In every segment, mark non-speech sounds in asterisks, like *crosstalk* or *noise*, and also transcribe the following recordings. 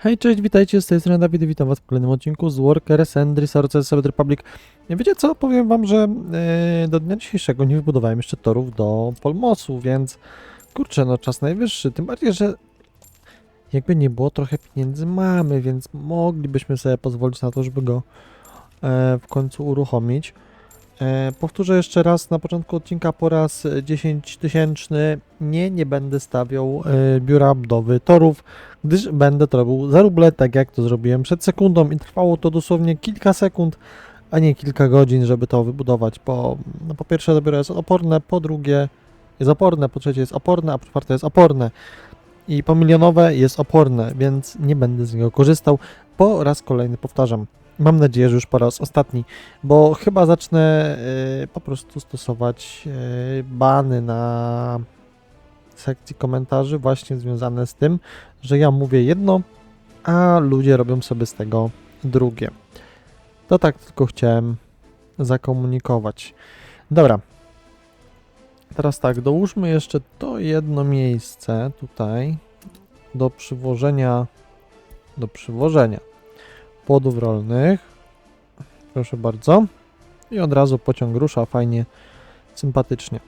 Hej, cześć, witajcie, z tej strony Dawid, witam was w kolejnym odcinku z Workers and Resources of the Republic. Wiecie co, powiem wam, że e, do dnia dzisiejszego nie wybudowałem jeszcze torów do Polmosu, więc kurczę, no czas najwyższy, tym bardziej, że jakby nie było, trochę pieniędzy mamy, więc moglibyśmy sobie pozwolić na to, żeby go e, w końcu uruchomić. E, powtórzę jeszcze raz na początku odcinka po raz 10 tysięczny. Nie, nie będę stawiał e, biura budowy torów, gdyż będę to robił za ruble, tak jak to zrobiłem przed sekundą i trwało to dosłownie kilka sekund, a nie kilka godzin, żeby to wybudować, bo no, po pierwsze to biuro jest oporne, po drugie jest oporne, po trzecie jest oporne, a po czwarte jest oporne i po milionowe jest oporne, więc nie będę z niego korzystał. Po raz kolejny powtarzam. Mam nadzieję, że już po raz ostatni, bo chyba zacznę y, po prostu stosować y, bany na sekcji komentarzy właśnie związane z tym, że ja mówię jedno, a ludzie robią sobie z tego drugie. To tak tylko chciałem zakomunikować. Dobra. Teraz tak, dołóżmy jeszcze to jedno miejsce tutaj do przywożenia do przywożenia płodów rolnych. Proszę bardzo. I od razu pociąg rusza fajnie, sympatycznie.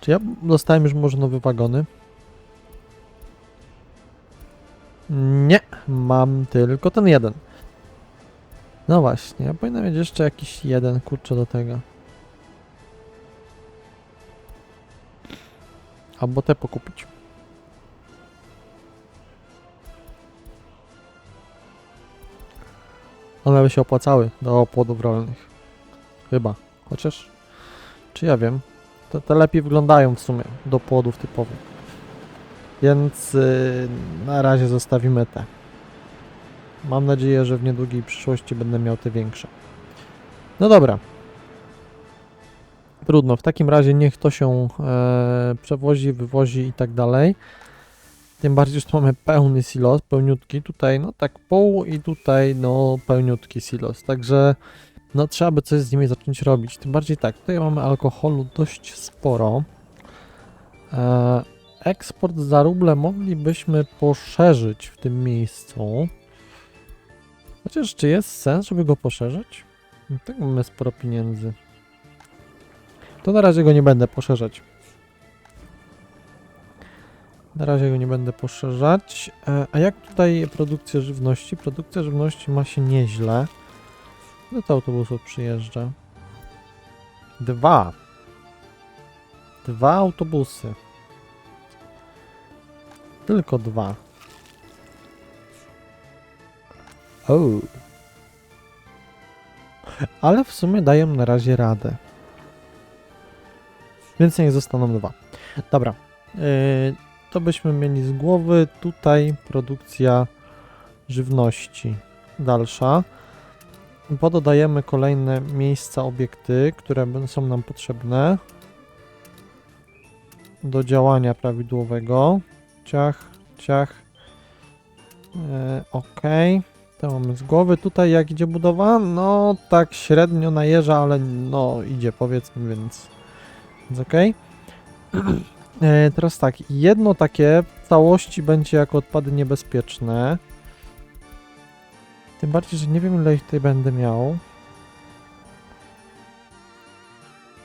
Czy ja dostałem już może nowe wagony? Nie, mam tylko ten jeden. No właśnie, ja powinienem mieć jeszcze jakiś jeden, kurczę, do tego. Albo te pokupić. One by się opłacały do płodów rolnych. Chyba. Chociaż, czy ja wiem, to, te lepiej wyglądają w sumie do płodów typowych. Więc yy, na razie zostawimy te. Mam nadzieję, że w niedługiej przyszłości będę miał te większe. No dobra. Trudno, w takim razie niech to się e, przewozi, wywozi i tak dalej. Tym bardziej, że tu mamy pełny silos, pełniutki. Tutaj no tak pół i tutaj no pełniutki silos. Także no trzeba by coś z nimi zacząć robić. Tym bardziej tak, tutaj mamy alkoholu dość sporo. E, eksport za ruble moglibyśmy poszerzyć w tym miejscu. Chociaż czy jest sens, żeby go poszerzyć? No tak mamy sporo pieniędzy. To na razie go nie będę poszerzać. Na razie go nie będę poszerzać. E, a jak tutaj produkcja żywności? Produkcja żywności ma się nieźle. Ile to autobusów przyjeżdża? Dwa. Dwa autobusy. Tylko dwa. O. Ale w sumie dają na razie radę. Więc niech zostaną dwa. Dobra. Yy, to byśmy mieli z głowy. Tutaj produkcja żywności dalsza. Pododajemy kolejne miejsca, obiekty, które są nam potrzebne do działania prawidłowego. Ciach, ciach. E, ok. To mamy z głowy. Tutaj jak idzie budowa? No tak średnio najeżdża, ale no idzie powiedzmy, więc, więc ok. *clears throat* E, teraz tak, jedno takie w całości będzie jako odpady niebezpieczne. Tym bardziej, że nie wiem ile ich tutaj będę miał.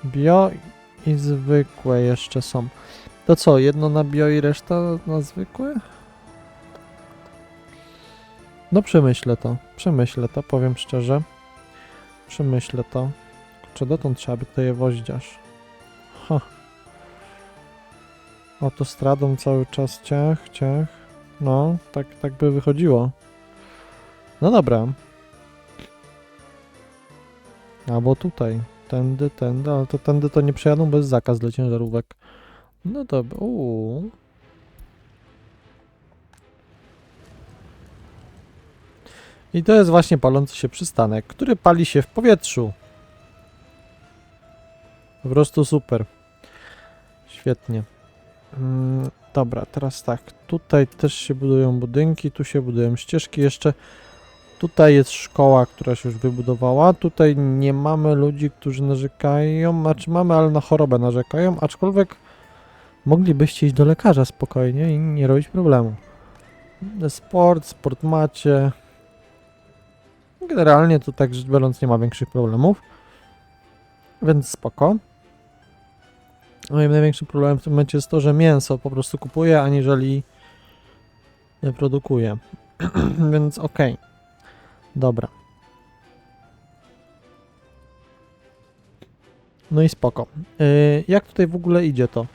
Bio i zwykłe jeszcze są. To co, jedno na bio i reszta na zwykłe? No przemyślę to, przemyślę to, powiem szczerze. Przemyślę to. Czy dotąd trzeba by to je wozić aż? Ha. Autostradą cały czas ciach, ciach. No, tak, tak by wychodziło. No dobra. Albo tutaj. Tędy, tędy, ale to tędy to nie przejadą bez zakaz dla ciężarówek. No dobra. Uuu. I to jest właśnie palący się przystanek, który pali się w powietrzu. Po prostu super. Świetnie. Mm, dobra, teraz tak. Tutaj też się budują budynki, tu się budują ścieżki jeszcze. Tutaj jest szkoła, która się już wybudowała. Tutaj nie mamy ludzi, którzy narzekają. Znaczy mamy, ale na chorobę narzekają. Aczkolwiek moglibyście iść do lekarza spokojnie i nie robić problemu. Sport, sport macie. Generalnie to tak rzecz biorąc nie ma większych problemów. Więc spoko. Moim największym problemem w tym momencie jest to, że mięso po prostu kupuję, aniżeli produkuję. *clears throat* Więc okej. Dobra. No i spoko. Yy, jak tutaj w ogóle idzie to?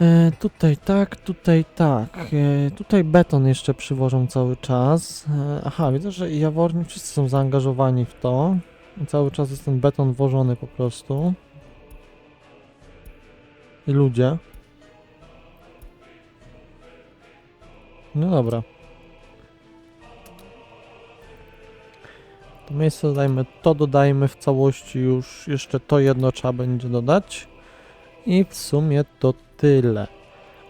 Yy, tutaj tak, tutaj tak. Yy, tutaj beton jeszcze przywożą cały czas. Aha, widzę, że Jaworni wszyscy są zaangażowani w to. Cały czas jest ten beton wożony po prostu. I ludzie. No dobra. To miejsce dodajmy, to dodajmy w całości już, jeszcze to jedno trzeba będzie dodać. I w sumie to tyle.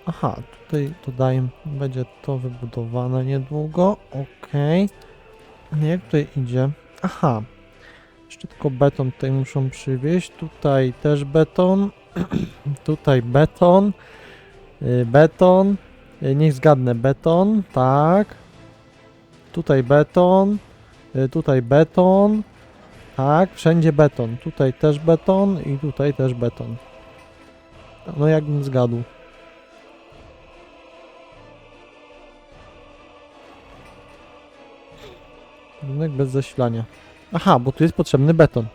Aha, tutaj dodajmy, będzie to wybudowane niedługo, okej. Jak tutaj idzie? Aha, jeszcze tylko beton tutaj muszą przywieźć, tutaj też beton, *clears throat* tutaj beton, y, beton, y, niech zgadnę, beton, tak. Tutaj beton, y, tutaj beton, tak, wszędzie beton, tutaj też beton i tutaj też beton. No jakbym zgadł. Budynek bez zasilania. Aha, bo tu jest potrzebny beton.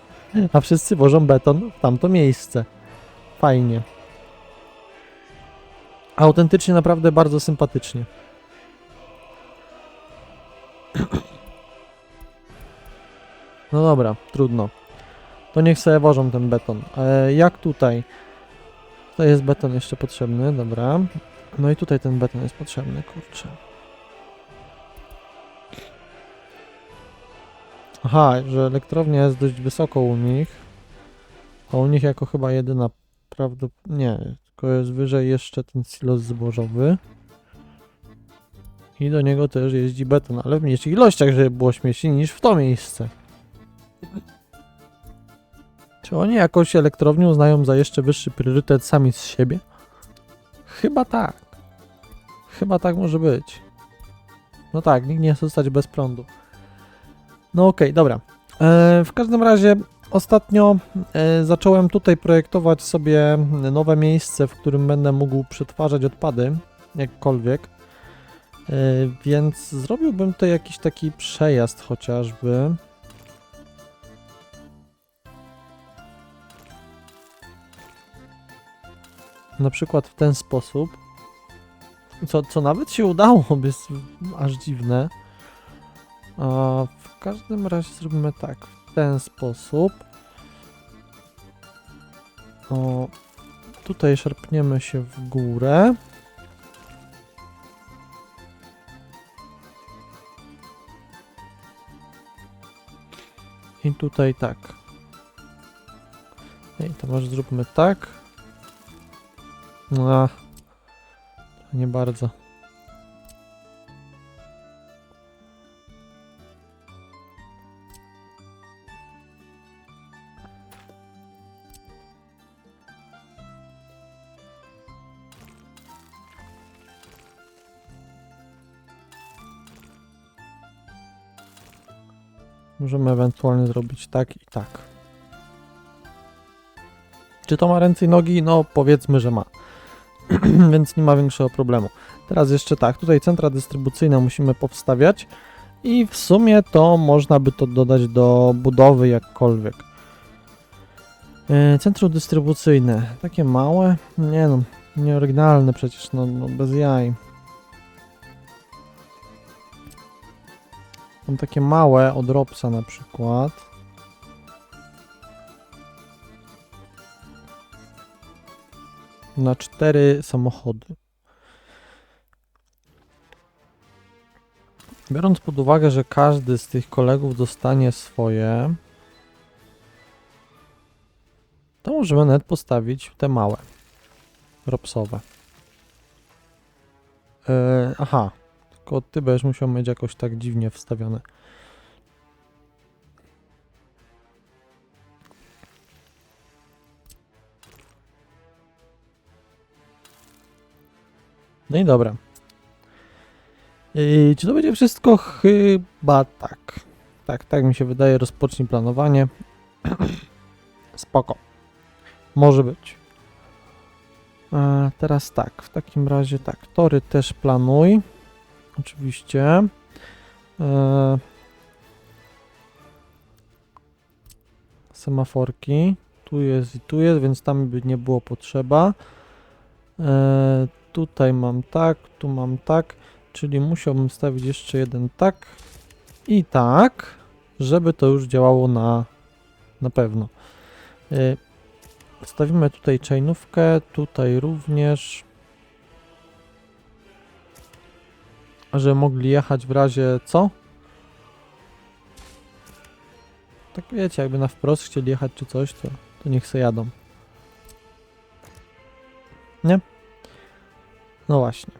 *laughs* A wszyscy wożą beton w tamto miejsce. Fajnie. Autentycznie naprawdę bardzo sympatycznie. No dobra, trudno. To niech sobie wożą ten beton. E, jak tutaj? Tutaj jest beton jeszcze potrzebny, dobra. No i tutaj ten beton jest potrzebny, kurczę. Aha, że elektrownia jest dość wysoko u nich. A u nich jako chyba jedyna prawdopodobnie... Nie, tylko jest wyżej jeszcze ten silos zbożowy. I do niego też jeździ beton, ale w mniejszych ilościach, żeby było śmieci niż w to miejsce. Czy oni jakąś elektrownię uznają za jeszcze wyższy priorytet sami z siebie? Chyba tak. Chyba tak może być. No tak, nikt nie chce zostać bez prądu. No okej, dobra. E, w każdym razie ostatnio e, zacząłem tutaj projektować sobie nowe miejsce, w którym będę mógł przetwarzać odpady, jakkolwiek. E, więc zrobiłbym tutaj jakiś taki przejazd chociażby. Na przykład w ten sposób. Co, co nawet się udało, jest aż dziwne. A w każdym razie zrobimy tak, ten sposób. O, tutaj szarpniemy się w górę. I tutaj tak. I to może zróbmy tak. No, nie bardzo. Możemy ewentualnie zrobić tak i tak. Czy to ma ręce i nogi? No powiedzmy, że ma. *clears throat* Więc nie ma większego problemu. Teraz jeszcze tak, tutaj centra dystrybucyjne musimy powstawiać i w sumie to można by to dodać do budowy jakkolwiek. E, Centrum dystrybucyjne, takie małe? Nie no, nieoryginalne przecież, no, no bez jaj. Są takie małe od Robsa na przykład. Na cztery samochody. Biorąc pod uwagę, że każdy z tych kolegów dostanie swoje, to możemy nawet postawić te małe. Robsowe. Yy, aha, tylko ty będziesz musiał mieć jakoś tak dziwnie wstawione. No i dobra. Yy, czy to będzie wszystko? Chyba tak. Tak, tak mi się wydaje. Rozpocznij planowanie. *clears throat* Spoko. Może być. E, teraz tak, w takim razie tak, tory też planuj. Oczywiście. E, semaforki. Tu jest i tu jest, więc tam by nie było potrzeba. E, tutaj mam tak, tu mam tak, czyli musiałbym stawić jeszcze jeden tak i tak, żeby to już działało na, na pewno. E, Wstawimy tutaj chainówkę, tutaj również. Że mogli jechać w razie co? Tak wiecie, jakby na wprost chcieli jechać czy coś, to, to niech se jadą. Nie? No właśnie.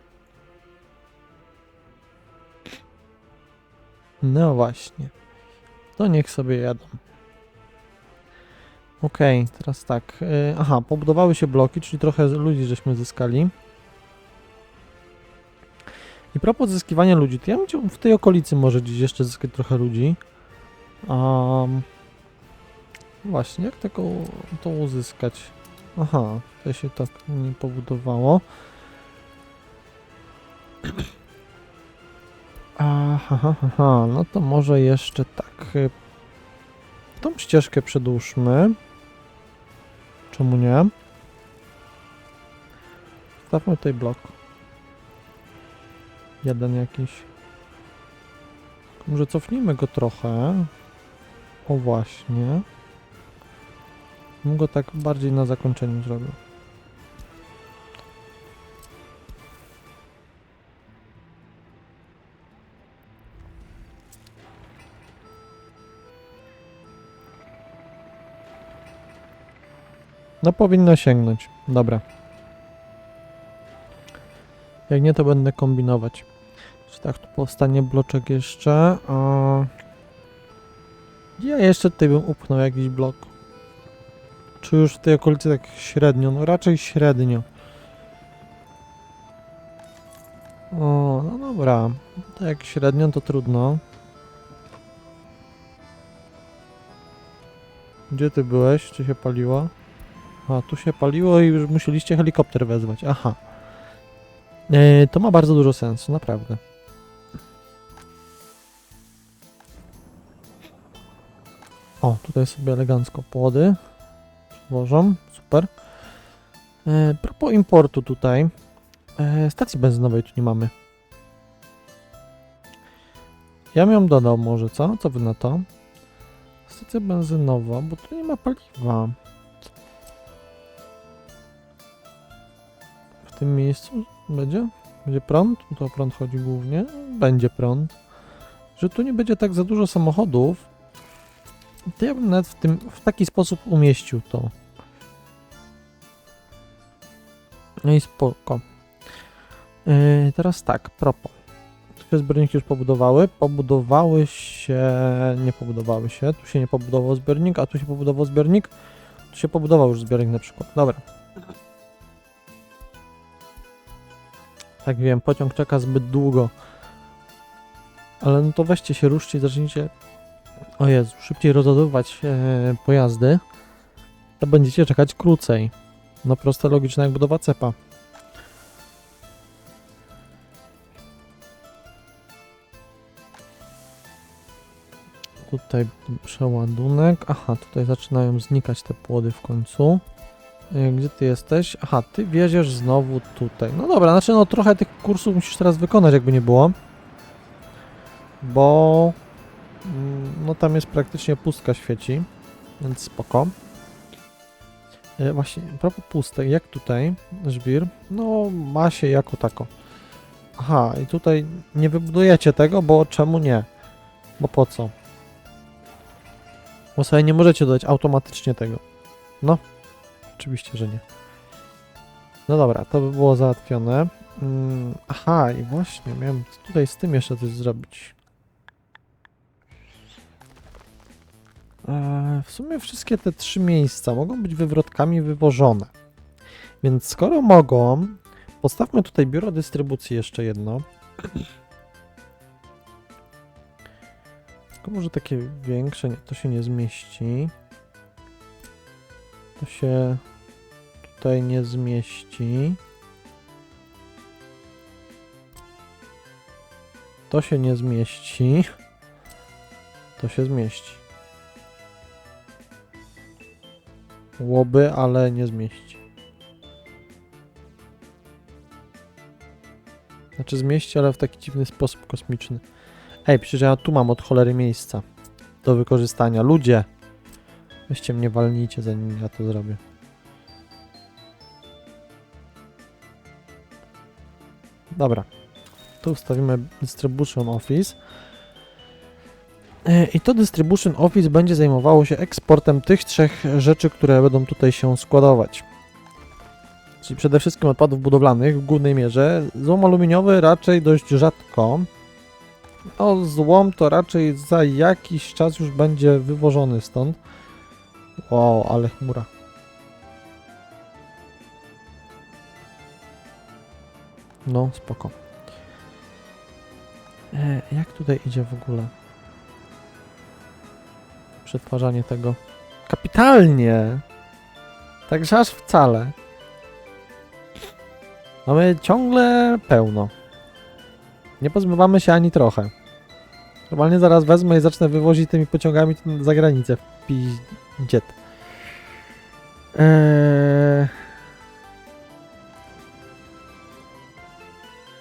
No właśnie. To niech sobie jadą. Okej, teraz tak. y, aha, pobudowały się bloki, czyli trochę ludzi żeśmy zyskali. I propos zyskiwania ludzi, to ja bym w tej okolicy może gdzieś jeszcze zyskać trochę ludzi. Um, właśnie, jak tego to uzyskać? Aha, to się tak nie pobudowało. Aha, aha, aha, no to może jeszcze tak. y, Tą ścieżkę przedłużmy. Czemu nie? Stawmy tutaj blok. Jeden jakiś. Może cofnijmy go trochę. O właśnie. Bym go tak bardziej na zakończeniu zrobił. No powinno sięgnąć. Dobra. Jak nie, to będę kombinować. Czy tak, tu powstanie bloczek jeszcze. A... Ja jeszcze tutaj bym upchnął jakiś blok. Czy już w tej okolicy tak średnio? No raczej średnio. O, no dobra. To jak średnio, to trudno. Gdzie ty byłeś? Czy się paliło? A, tu się paliło i już musieliście helikopter wezwać. Aha. E, to ma bardzo dużo sensu, naprawdę. O, tutaj sobie elegancko płody przywożą. Super. E, propos importu tutaj. E, stacji benzynowej tu nie mamy. Ja bym ją dodał może, co? Co wy na to? Stacja benzynowa, bo tu nie ma paliwa. w tym miejscu będzie? Będzie prąd? No To prąd chodzi głównie. Będzie prąd. Że tu nie będzie tak za dużo samochodów, to ja bym nawet w, tym, w taki sposób umieścił to. No i spoko. Yy, teraz tak, propos. Tu się zbiorniki już pobudowały. Pobudowały się... Nie pobudowały się. Tu się nie pobudował zbiornik, a tu się pobudował zbiornik. Tu się pobudował już zbiornik na przykład. Dobra. Tak wiem, pociąg czeka zbyt długo. Ale no to weźcie się, ruszcie i zacznijcie. O Jezu, szybciej rozładowywać e, pojazdy. To będziecie czekać krócej. No proste, logiczne jak budowa cepa. Tutaj przeładunek. Aha, tutaj zaczynają znikać te płody w końcu. E, Gdzie ty jesteś? Aha, ty wieziesz znowu tutaj. No dobra, znaczy no trochę tych kursów musisz teraz wykonać, jakby nie było. Bo... mm, No tam jest praktycznie pustka świeci, więc spoko. E, Właśnie, a propos pustek, jak tutaj żwir? No ma się jako tako. Aha, i tutaj nie wybudujecie tego, bo czemu nie? Bo po co? Bo sobie nie możecie dodać automatycznie tego. No, Oczywiście, że nie. No dobra, to by było załatwione. Mm, aha, i właśnie, miałem tutaj z tym jeszcze coś zrobić. Eee, w sumie wszystkie te trzy miejsca mogą być wywrotkami wywożone. Więc skoro mogą, postawmy tutaj biuro dystrybucji jeszcze jedno. Tylko może takie większe, nie, to się nie zmieści. To się tutaj nie zmieści. To się nie zmieści. To się zmieści. Łoby, ale nie zmieści. Znaczy zmieści, ale w taki dziwny sposób kosmiczny. Ej, przecież ja tu mam od cholery miejsca do wykorzystania. Ludzie! Weźcie mnie walnijcie, zanim ja to zrobię. Dobra. Tu ustawimy Distribution Office. E, I to Distribution Office będzie zajmowało się eksportem tych trzech rzeczy, które będą tutaj się składować. Czyli przede wszystkim odpadów budowlanych w głównej mierze. Złom aluminiowy raczej dość rzadko. No, złom to raczej za jakiś czas już będzie wywożony stąd. Wow, ale chmura. No, spoko. E, jak tutaj idzie w ogóle? Przetwarzanie tego. Kapitalnie! Także aż wcale. Mamy ciągle pełno. Nie pozbywamy się ani trochę. Normalnie zaraz wezmę i zacznę wywozić tymi pociągami za granicę w pizdziet. Eee...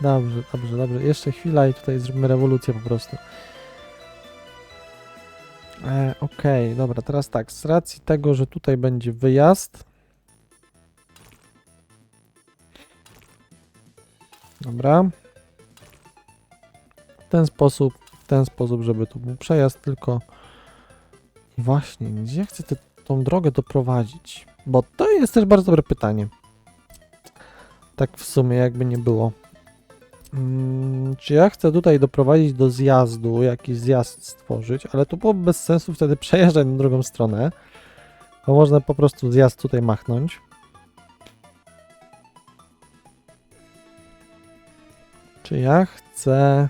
Dobrze, dobrze, dobrze. Jeszcze chwila i tutaj zróbmy rewolucję po prostu. E, Okej, dobra, teraz tak. Z racji tego, że tutaj będzie wyjazd. Dobra. W ten sposób, w ten sposób, żeby tu był przejazd, tylko właśnie, gdzie chcę tę tą drogę doprowadzić? Bo to jest też bardzo dobre pytanie. Tak w sumie, jakby nie było. Mm, czy ja chcę tutaj doprowadzić do zjazdu, jakiś zjazd stworzyć, ale to było bez sensu wtedy przejeżdżać na drugą stronę, bo można po prostu zjazd tutaj machnąć. Czy ja chcę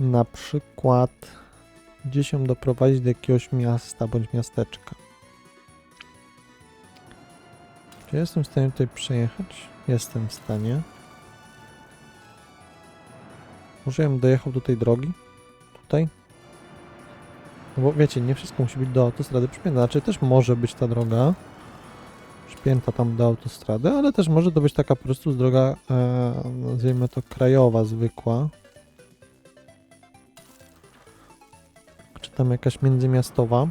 na przykład gdzieś ją doprowadzić do jakiegoś miasta bądź miasteczka? Czy jestem w stanie tutaj przejechać? Jestem w stanie. Może ja bym dojechał do tej drogi? Tutaj? No bo wiecie, nie wszystko musi być do autostrady przypięte. Znaczy też może być ta droga przypięta tam do autostrady, ale też może to być taka po prostu droga, e, nazwijmy to krajowa, zwykła. Czy tam jakaś międzymiastowa.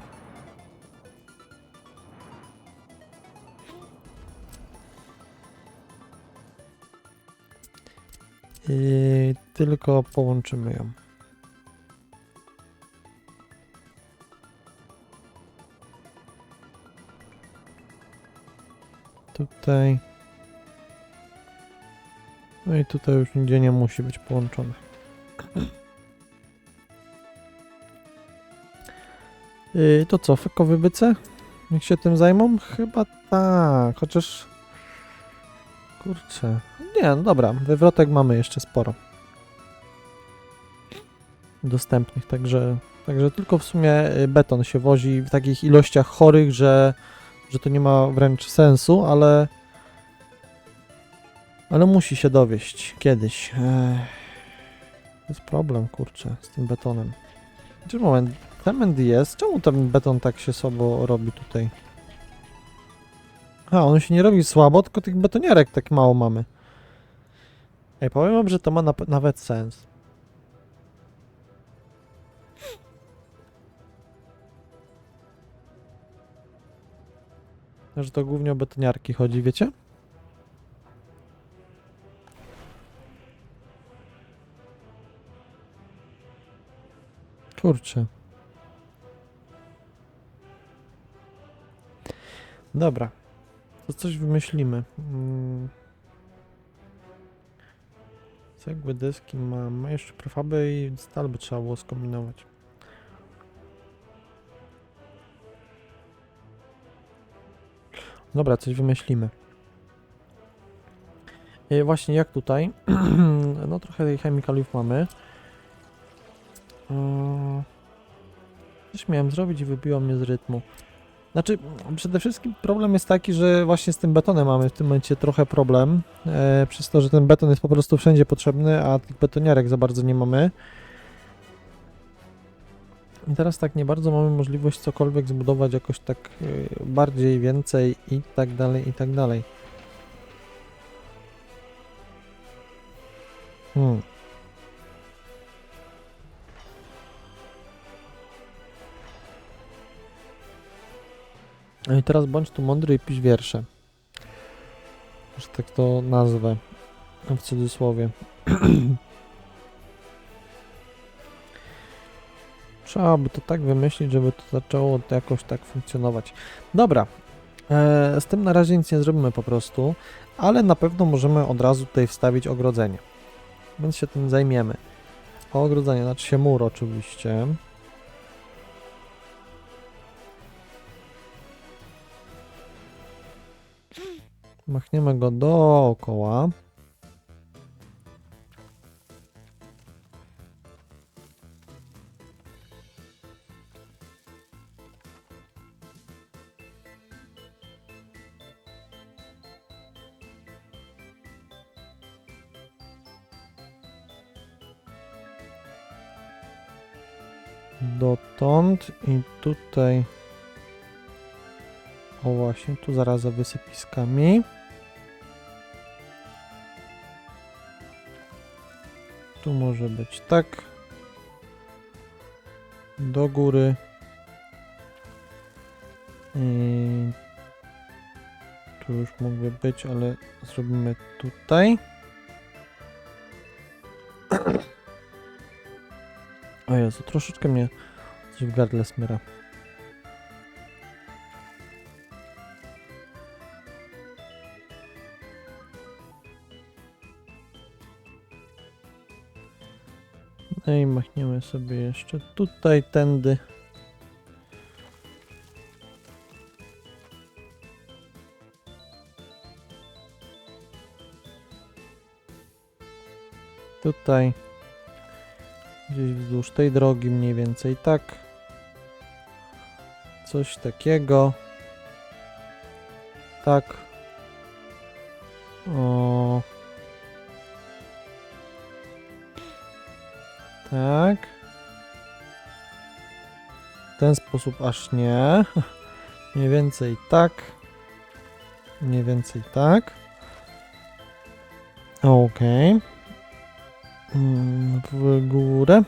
Tylko połączymy ją. Tutaj. No i tutaj już nigdzie nie musi być połączone. Yy, to co, fekowy byce? Niech się tym zajmą? Chyba tak, chociaż... Kurczę. Nie, no dobra, wywrotek mamy jeszcze sporo. Dostępnych, także... Także tylko w sumie y, beton się wozi w takich ilościach chorych, że, że to nie ma wręcz sensu, ale... Ale musi się dowieść kiedyś. Ech. Jest problem, kurczę, z tym betonem. Czy moment, cement jest? Czemu ten beton tak się słabo robi tutaj? A, on się nie robi słabo, tylko tych betonierek tak mało mamy. Ej, powiem wam, że to ma nap- nawet sens. Że to głównie o betoniarki chodzi, wiecie? Kurczę. Dobra. To coś wymyślimy. Mm. Cegły, deski mam. Jeszcze prefaby i stal by trzeba było skombinować. Dobra, coś wymyślimy. I właśnie jak tutaj. *clears throat* no trochę tej chemikaliów mamy. Mm. Coś miałem zrobić i wybiło mnie z rytmu. Znaczy, przede wszystkim problem jest taki, że właśnie z tym betonem mamy w tym momencie trochę problem. E, przez to, że ten beton jest po prostu wszędzie potrzebny, a tych betoniarek za bardzo nie mamy. I teraz tak nie bardzo mamy możliwość cokolwiek zbudować jakoś tak e, bardziej, więcej i tak dalej, i tak dalej. Hmm. No i teraz bądź tu mądry i pisz wiersze. Że tak to nazwę. W cudzysłowie. *clears throat* Trzeba by to tak wymyślić, żeby to zaczęło jakoś tak funkcjonować. Dobra. E, z tym na razie nic nie zrobimy po prostu, ale na pewno możemy od razu tutaj wstawić ogrodzenie. Więc się tym zajmiemy. Ogrodzenie, znaczy się mur oczywiście. Machniemy go dookoła. Dotąd i tutaj. O właśnie, tu zaraz za wysypiskami. Tu może być tak. Do góry. I tu już mógłby być, ale zrobimy tutaj. Jezu, troszeczkę mnie coś w gardle smyra. No i machniemy sobie jeszcze tutaj, tędy. Tutaj. Wzdłuż tej drogi mniej więcej tak. Coś takiego. Tak. O. Tak. W ten sposób aż nie. *laughs* Mniej więcej tak. Mniej więcej tak. Okej. Mm, W górę.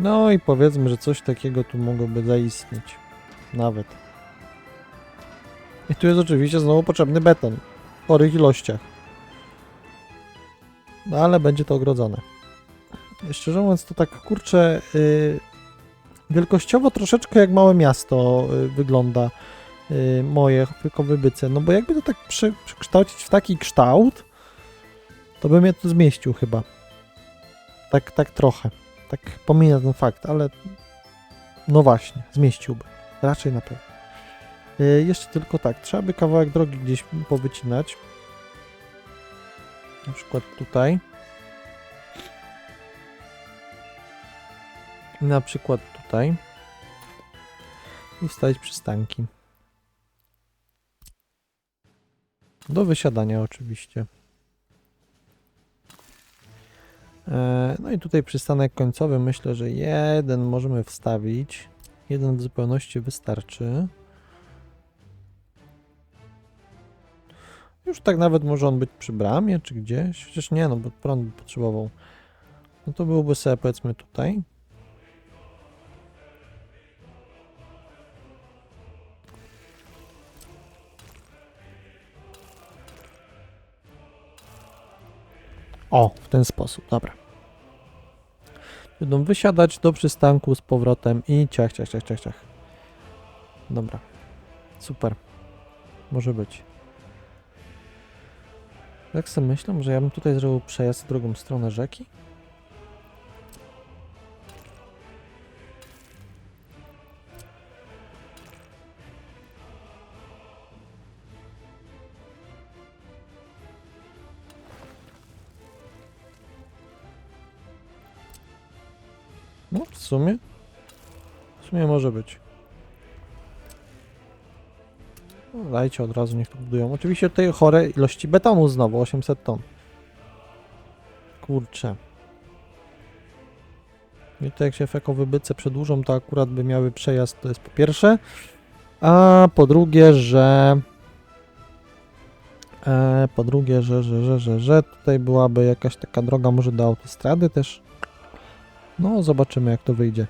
No i powiedzmy, że coś takiego tu mogłoby zaistnieć. Nawet. I tu jest oczywiście znowu potrzebny beton. W sporych ilościach. No ale będzie to ogrodzone. Szczerze mówiąc, to tak kurczę. Yy, wielkościowo troszeczkę jak małe miasto yy, wygląda yy, moje Wybyce. No bo jakby to tak prze, przekształcić w taki kształt, to bym je tu zmieścił chyba. Tak, tak trochę. Tak pomija ten fakt, ale no właśnie, zmieściłby. Raczej na pewno. Y, Jeszcze tylko tak, trzeba by kawałek drogi gdzieś powycinać. Na przykład tutaj. Na przykład tutaj. I wstawić przystanki. Do wysiadania oczywiście. No i tutaj przystanek końcowy myślę, że jeden możemy wstawić. Jeden w zupełności wystarczy. Już tak nawet może on być przy bramie, czy gdzieś. Chociaż nie, no bo prąd by potrzebował. No to byłby sobie powiedzmy tutaj. O, w ten sposób, dobra. Będą wysiadać do przystanku z powrotem i ciach, ciach, ciach, ciach, ciach. Dobra. Super. Może być. Jak sobie myślę, że ja bym tutaj zrobił przejazd w drugą stronę rzeki? No, w sumie. W sumie może być. No, dajcie od razu, niech to budują. Oczywiście tutaj chore ilości betonu znowu, 800 ton. Kurczę. I to jak się fekowe byce przedłużą, to akurat by miały przejazd, to jest po pierwsze. A po drugie, że... E, po drugie, że, że, że, że, że tutaj byłaby jakaś taka droga może do autostrady też. No, zobaczymy jak to wyjdzie.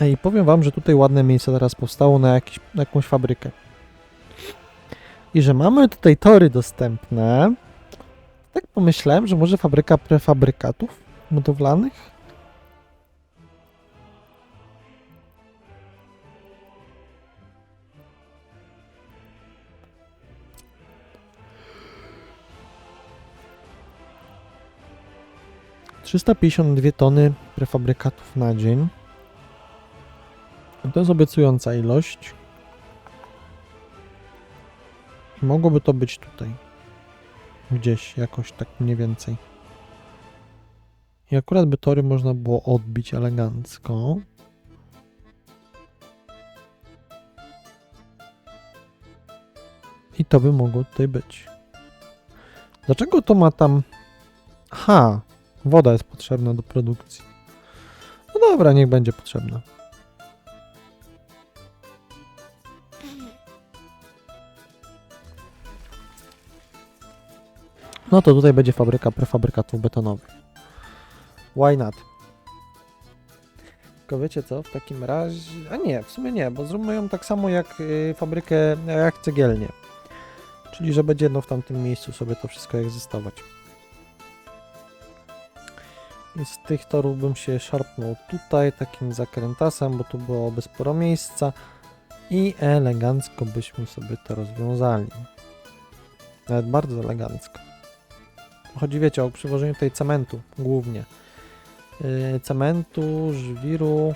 Ej, powiem wam, że tutaj ładne miejsce teraz powstało na, jakiś, na jakąś fabrykę. I że mamy tutaj tory dostępne. Tak pomyślałem, że może fabryka prefabrykatów budowlanych? Trzysta pięćdziesiąt dwie tony prefabrykatów na dzień. To jest obiecująca ilość. Mogłoby to być tutaj. Gdzieś, jakoś tak mniej więcej. I akurat by tory można było odbić elegancko. I to by mogło tutaj być. Dlaczego to ma tam... Ha! Woda jest potrzebna do produkcji. No dobra, niech będzie potrzebna. No to tutaj będzie fabryka prefabrykatów betonowych. Why not? Tylko wiecie co, w takim razie... A nie, w sumie nie, bo zróbmy ją tak samo jak y, fabrykę, jak cegielnię. Czyli, że będzie no w tamtym miejscu sobie to wszystko egzystować. Z tych torów bym się szarpnął tutaj takim zakrętasem, bo tu byłoby sporo miejsca i elegancko byśmy sobie to rozwiązali. Nawet bardzo elegancko. Chodzi, wiecie, o przywożeniu tutaj cementu głównie. Yy, cementu, żwiru.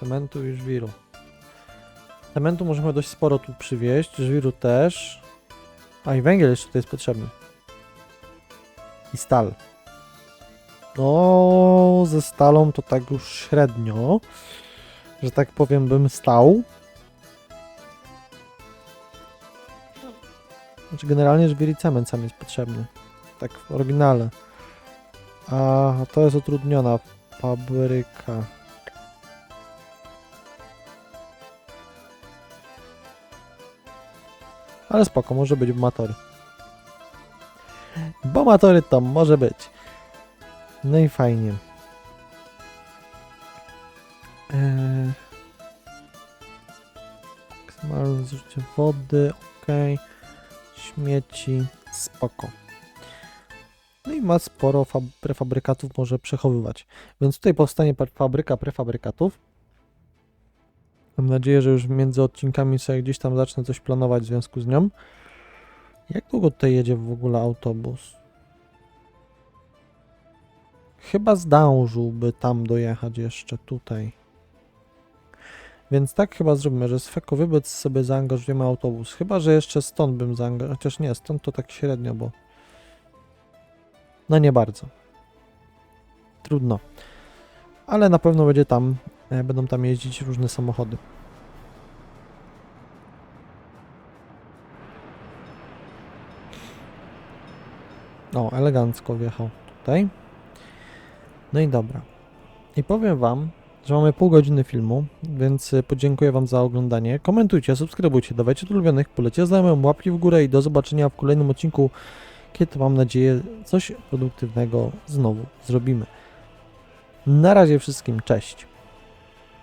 Cementu i żwiru. Cementu możemy dość sporo tu przywieźć, żwiru też. A i węgiel jeszcze tutaj jest potrzebny. I stal. No, ze stalą to tak już średnio, że tak powiem, bym stał. Znaczy generalnie żwir i cement sam jest potrzebny. Tak w oryginale. A to jest utrudniona fabryka. Ale spoko, może być matory. Bo matory to może być. No i fajnie. Eee... Maksymalne zużycie wody, okej śmieci, spoko. No i ma sporo fab- prefabrykatów może przechowywać. Więc tutaj powstanie fabryka prefabrykatów. Mam nadzieję, że już między odcinkami sobie gdzieś tam zacznę coś planować w związku z nią. Jak długo tutaj jedzie w ogóle autobus? Chyba zdążyłby tam dojechać jeszcze tutaj. Więc tak chyba zrobimy, że z Fekowybec sobie zaangażujemy autobus. Chyba, że jeszcze stąd bym zaangażował. Chociaż nie, stąd to tak średnio, bo... No nie bardzo. Trudno. Ale na pewno będzie tam, e, będą tam jeździć różne samochody. O, elegancko wjechał tutaj. No i dobra. I powiem wam, że mamy pół godziny filmu, więc y, podziękuję Wam za oglądanie. Komentujcie, subskrybujcie, dawajcie do ulubionych, polecie znajomym, łapki w górę i do zobaczenia w kolejnym odcinku, kiedy mam nadzieję coś produktywnego znowu zrobimy. Na razie wszystkim, cześć.